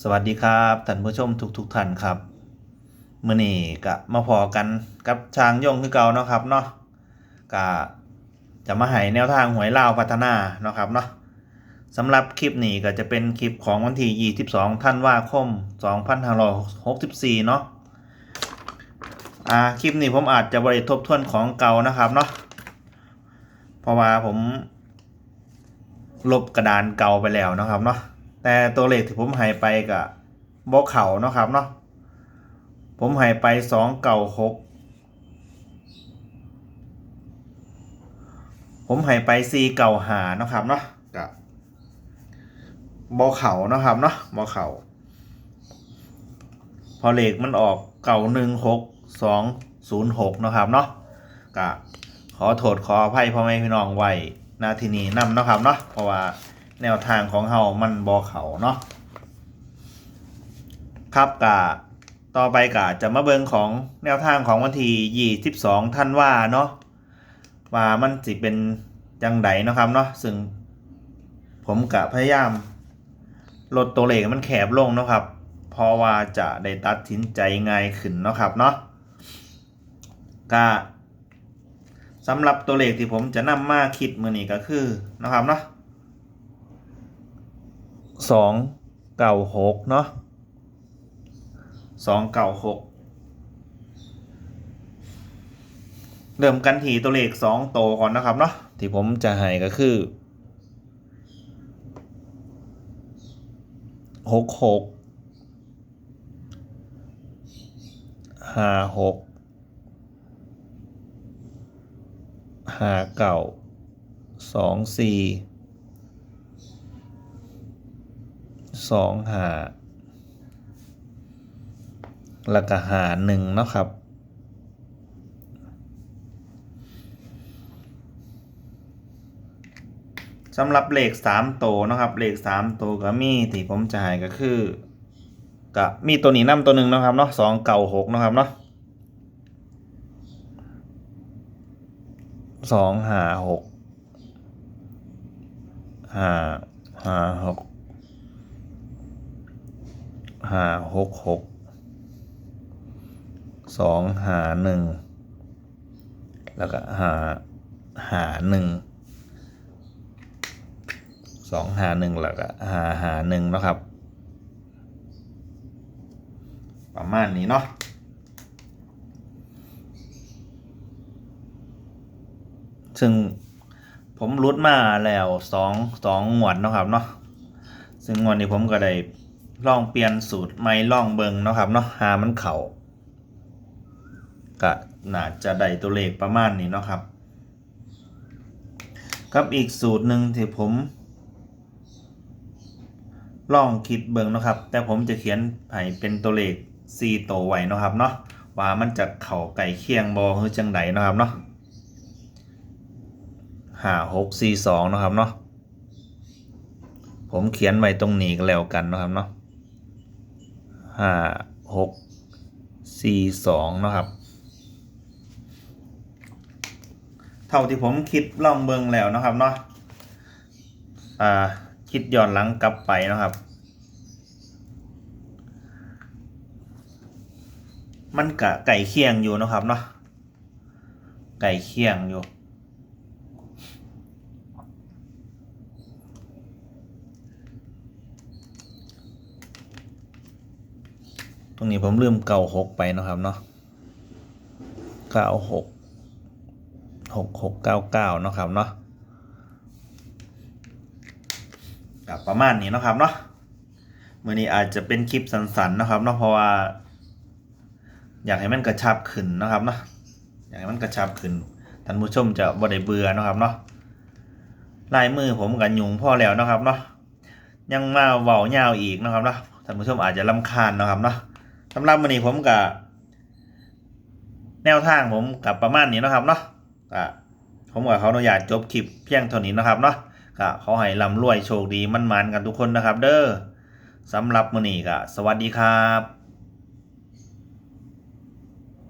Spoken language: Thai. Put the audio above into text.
สวัสดีครับท่านผู้ชมทุกทุกๆท่านครับมื้อนี้ก็มาพอกันกับช้างยงคือเก่าเนาะครับเนาะก็จะมาให้แนวทางหวยลาวพัฒนาเนาะครับเนาะสำหรับคลิปนี้ก็จะเป็นคลิปของวันที่22ธันว่าคม 2564 เนาะอ่าคลิปนี้ผมอาจจะบริทบทวนของเก่านะครับเนาะเพราะว่าผมลบกระดานเก่าไปแล้วนะครับเนาะ แต่ตัวเลขที่ผมให้ไปกับบกเขาเนาะครับเนาะผมให้ไปสองเก่าหกผมให้ไปสี่เก่าหาเนาะครับเนาะกับบกเขาเนาะครับเนาะบกเขาพอเลขมันออกเก่าหนึ่งหกสองศูนย์หกเนาะครับเนาะกะขอโทษขออภัยพ่อแม่พี่น้องไว้นาทีนี้นำเนาะครับเนาะเพราะว่า แนวทางของเฮามันบอเขาเนาะครับกะต่อไปกะจะมาเบิงของแนวทางของวันที่22ท่านว่าเนาะว่ามันสิเป็นจังไดเนาะครับเนาะซึ่งผมกะพยายาม ลดตัวเลขมันแคบลงเนาะครับเพราะว่าจะได้ตัดสินใจง่ายขึ้นเนาะครับเนาะกะสำหรับตัวเลขที่ผมจะนำมาคิดมือนี้ก็คือนะครับเนาะ สองเก่าหกเนาะสองเก่าหกเริ่มกันทีตัวเลขสองโตก่อนนะครับเนาะที่ผมจะให้ก็คือหกหกห้าหกห้าเก่าสองสี่ สองหาแล้วก็หาหนึ่งเนาะครับ สำหรับเลขสามโตเนาะครับ เลขสามโตก็มีที่ผมจะให้ก็คือก็มีตัวนี้นํตัวหนึ่งเนาะครับเนาะสองเก่าหกเนาะครับเนาะสองหาหกหาหาหก ห้าหกหกสองหาหนึ่งแล้วก็หาหาหนึ่งสองหาหนึ่งแล้วก็หาหาหนึ่งนะครับ ประมาณนี้เนาะซึ่งผมรุดมาแล้วสองสองหวดนะครับเนาะซึ่งงวดนี้ผมก็ได้ ลองเปลี่ยนสูตรไม่ลองเบิงเนาะครับเนาะหามันเขา่าก็น่าจะได้ตัวเลขประมาณนี้เนาะครับ กับอีกสูตรหนึ่งที่ผม ลองคิดเบิงเนาะครับ แต่ผมจะเขียนให้เป็นตัวเลข4ตัวไว้เนาะครับเนาะว่ามันจะเข่าไก่เคียงบอหรือจังไดเนาะครับเนาะห้าหกสี่สองเนาะครับเนาะผมเขียนไว้ตรงนี้ก็แล้วกันนะครับเนาะ ห้าหกสี่สองนะครับ เท่าที่ผมคิดล่องเบิงแล้วนะครับเนาะอ่าคิดย้อนหลังกลับไปนะครับ มันกะไก่เคียงอยู่นะครับเนาะไก่เคียงอยู่ รงนี้ผมลืมเก่าหกไปนะครับเนาะเก้าหกหกหกเก้าเก้านะครับเนาะกับประมาณนี้นะครับเนาะมื่อนี้อาจจะเป็นคลิปสั้นๆนะครับเนาะเพราะว่า อยากให้มันกระชับขึ้นนะครับเนาะอยากให้มันกระชับขึ้นท่านผู้ชมจะบ่ได้เบื่อนะครับเนาะลายมือผมกับยุงพ่อแล้วนะครับเนาะยังมาเว้ายาวอีกนะครับเนาะท่านผู้ชมอาจจะลำคาญนะครับเนาะ สำหรับวันนี้ผมกับแนวทางผมกับประมาณนี้นะครับเนาะก็ผมกับเขาอนุญาตจบคลิปเพียงเท่านี้นะครับเนาะก็ขอให้ร่ำรวยโชคดีมั่นมันกันทุกคนนะครับ เด้อสำหรับมื้อนี้ก็สวัสดีครับ